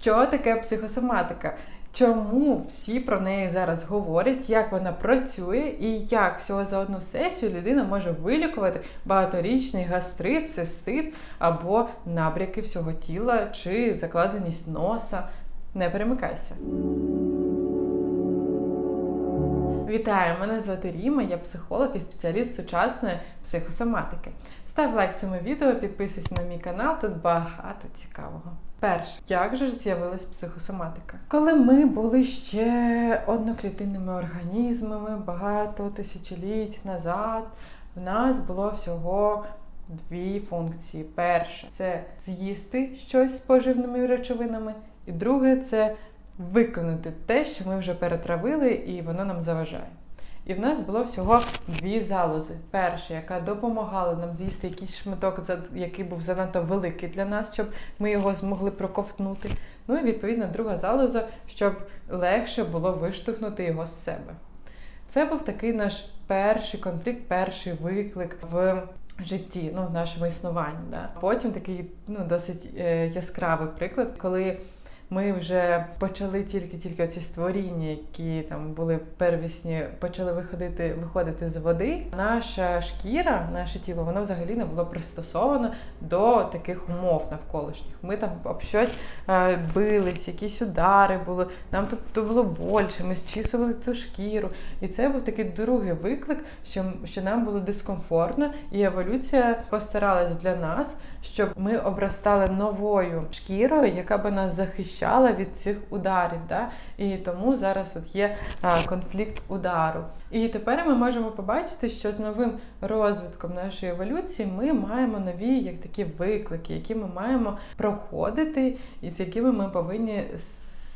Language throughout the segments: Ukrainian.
Що таке психосоматика? Чому всі про неї зараз говорять, як вона працює і як всього за одну сесію людина може вилікувати багаторічний гастрит, цистит або набряки всього тіла чи закладеність носа? Не перемикайся. Вітаю! Мене звати Ріма, я психолог і спеціаліст сучасної психосоматики. Став лайк цьому відео, підписуйся на мій канал, тут багато цікавого. Перше, як же ж з'явилась психосоматика? Коли ми були ще одноклітинними організмами багато тисячоліть назад, в нас було всього дві функції: перше це з'їсти щось з поживними речовинами, і друге це виконати те, що ми вже перетравили, і воно нам заважає. І в нас було всього дві залози. Перша, яка допомагала нам з'їсти якийсь шматок, який був занадто великий для нас, щоб ми його змогли проковтнути. Ну і відповідно друга залоза, щоб легше було виштовхнути його з себе. Це був такий наш перший конфлікт, перший виклик в житті, ну, в нашому існуванні. Да? Потім такий ну, досить е, яскравий приклад, коли ми вже почали тільки-тільки оці створіння, які там були первісні, почали виходити виходити з води. Наша шкіра, наше тіло, воно взагалі не було пристосовано до таких умов навколишніх. Ми там об щось е, бились, якісь удари були. Нам тут то було більше, ми зчісували цю шкіру. І це був такий другий виклик, що, що нам було дискомфортно, і еволюція постаралась для нас щоб ми обростали новою шкірою, яка би нас захищала від цих ударів. Да? І тому зараз от є конфлікт удару. І тепер ми можемо побачити, що з новим розвитком нашої еволюції ми маємо нові як такі виклики, які ми маємо проходити, і з якими ми повинні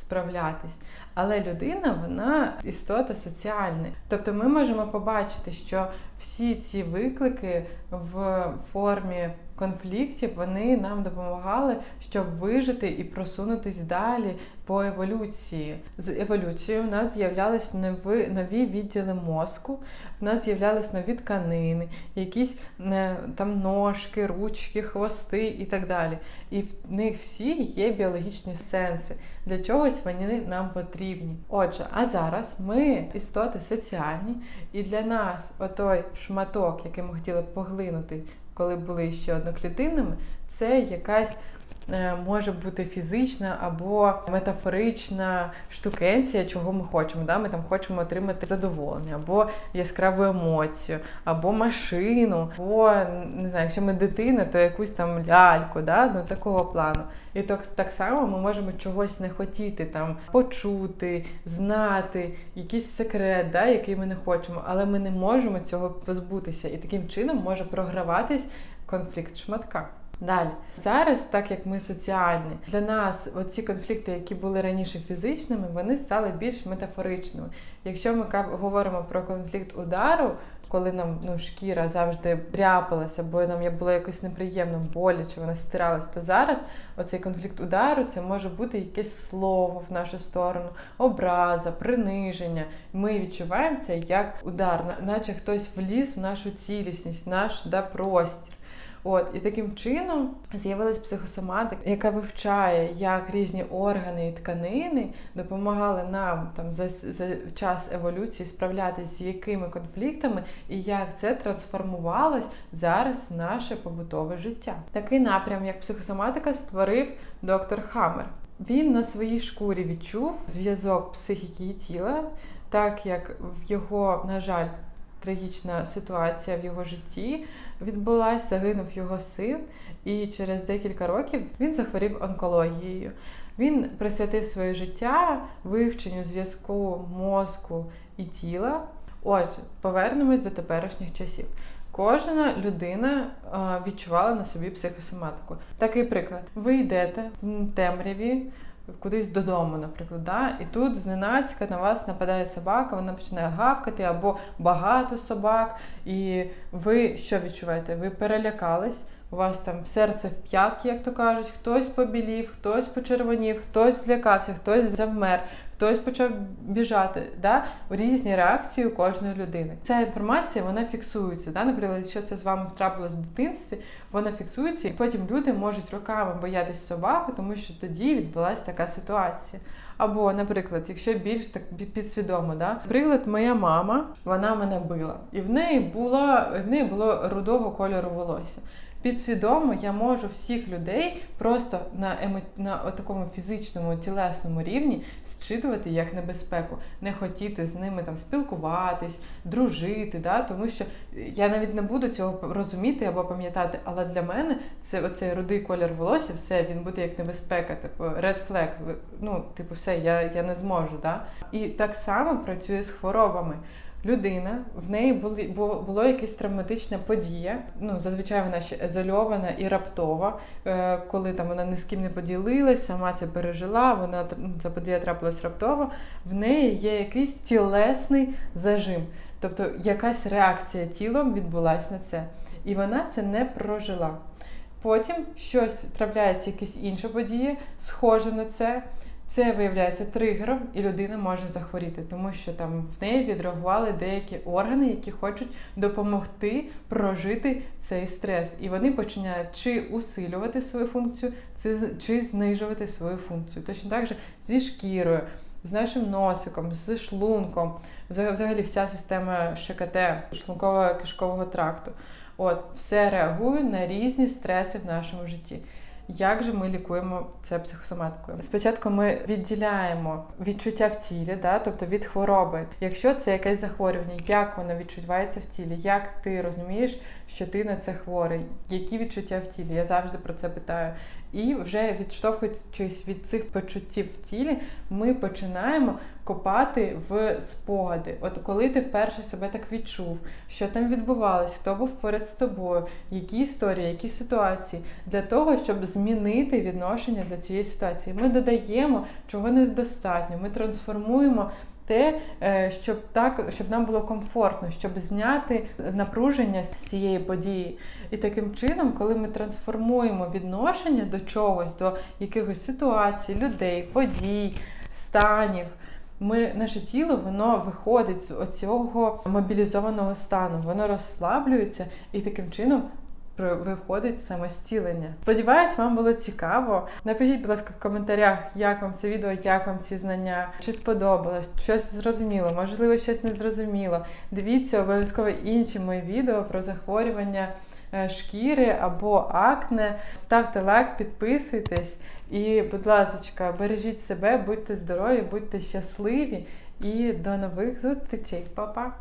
справлятись. Але людина, вона істота соціальна. Тобто ми можемо побачити, що всі ці виклики в формі конфліктів вони нам допомагали, щоб вижити і просунутись далі по еволюції. З еволюцією в нас з'являлись нові нові відділи мозку, в нас з'являлись нові тканини, якісь не, там ножки, ручки, хвости і так далі. І в них всі є біологічні сенси. Для чогось вони нам потрібні. Отже, а зараз ми істоти соціальні, і для нас отой шматок, який ми хотіли поглинути коли були ще одноклітинними, це якась може бути фізична або метафорична штукенція, чого ми хочемо. Да? Ми там хочемо отримати задоволення, або яскраву емоцію, або машину, або не знаю, якщо ми дитина, то якусь там ляльку, да? ну такого плану. І так, так само ми можемо чогось не хотіти, там почути, знати, якийсь секрет, да, який ми не хочемо, але ми не можемо цього позбутися. І таким чином може програватись конфлікт шматка. Далі, зараз, так як ми соціальні, для нас оці конфлікти, які були раніше фізичними, вони стали більш метафоричними. Якщо ми говоримо про конфлікт удару, коли нам ну, шкіра завжди дряпалася, бо нам було якось неприємно, боляче, вона стиралась, то зараз оцей конфлікт удару це може бути якесь слово в нашу сторону, образа, приниження. Ми відчуваємо це як удар, наче хтось вліз в нашу цілісність, наш да, простір. От і таким чином з'явилась психосоматика, яка вивчає, як різні органи і тканини допомагали нам там за, за час еволюції справлятися з якими конфліктами, і як це трансформувалось зараз в наше побутове життя. Такий напрям, як психосоматика, створив доктор Хаммер. Він на своїй шкурі відчув зв'язок психіки і тіла, так як в його, на жаль, трагічна ситуація в його житті відбулася, загинув його син, і через декілька років він захворів онкологією. Він присвятив своє життя вивченню зв'язку мозку і тіла. Отже, повернемось до теперішніх часів. Кожна людина відчувала на собі психосоматику. Такий приклад: ви йдете в темряві кудись додому, наприклад. Да? І тут зненацька на вас нападає собака, вона починає гавкати або багато собак. І ви що відчуваєте? Ви перелякались, у вас там серце в п'ятки, як то кажуть, хтось побілів, хтось почервонів, хтось злякався, хтось завмер, хтось почав біжати. Да? Різні реакції у кожної людини. Ця інформація вона фіксується. Да? Наприклад, якщо це з вами втрапилось в дитинстві, вона фіксується, і потім люди можуть роками боятися собаку, тому що тоді відбулася така ситуація. Або, наприклад, якщо більш так підсвідомо, да? наприклад, моя мама вона мене била, і в неї було в неї було рудого кольору волосся. Підсвідомо я можу всіх людей просто на емо... на такому фізичному тілесному рівні зчитувати як небезпеку, не хотіти з ними там спілкуватись, дружити, да? тому що я навіть не буду цього розуміти або пам'ятати. Але для мене це оцей рудий колір волосся, все він буде як небезпека, типу red flag, Ну, типу, все, я, я не зможу. Да? І так само працює з хворобами. Людина, в неї були, було, було якась травматична подія. Ну, зазвичай вона ще ізольована і раптова, е, коли там вона ні з ким не поділилась, сама це пережила, вона ну, ця подія трапилась раптово. В неї є якийсь тілесний зажим, тобто якась реакція тілом відбулась на це, і вона це не прожила. Потім щось трапляється, якась інша подія, схоже на це. Це виявляється тригером, і людина може захворіти, тому що там в неї відреагували деякі органи, які хочуть допомогти прожити цей стрес. І вони починають чи усилювати свою функцію, чи, знижувати свою функцію. Точно так же зі шкірою, з нашим носиком, з шлунком, взагалі вся система ШКТ, шлунково-кишкового тракту. От, все реагує на різні стреси в нашому житті. Як же ми лікуємо це психосоматикою? Спочатку ми відділяємо відчуття в тілі, да, тобто від хвороби. Якщо це якесь захворювання, як воно відчувається в тілі, як ти розумієш, що ти на це хворий, які відчуття в тілі? Я завжди про це питаю. І вже відштовхуючись від цих почуттів в тілі, ми починаємо копати в спогади. От коли ти вперше себе так відчув, що там відбувалось, хто був поряд з тобою, які історії, які ситуації, для того, щоб змінити відношення до цієї ситуації. Ми додаємо, чого недостатньо, ми трансформуємо. Те, е, щоб так, щоб нам було комфортно, щоб зняти напруження з цієї події. І таким чином, коли ми трансформуємо відношення до чогось, до якихось ситуацій, людей, подій, станів, ми, наше тіло воно виходить з оцього мобілізованого стану, воно розслаблюється і таким чином виходить самостілення. Сподіваюсь, вам було цікаво. Напишіть, будь ласка, в коментарях, як вам це відео, як вам ці знання, чи сподобалось, щось зрозуміло, можливо, щось не зрозуміло. Дивіться обов'язково інші мої відео про захворювання е, шкіри або акне. Ставте лайк, підписуйтесь і, будь ласка, бережіть себе, будьте здорові, будьте щасливі і до нових зустрічей. Па-па!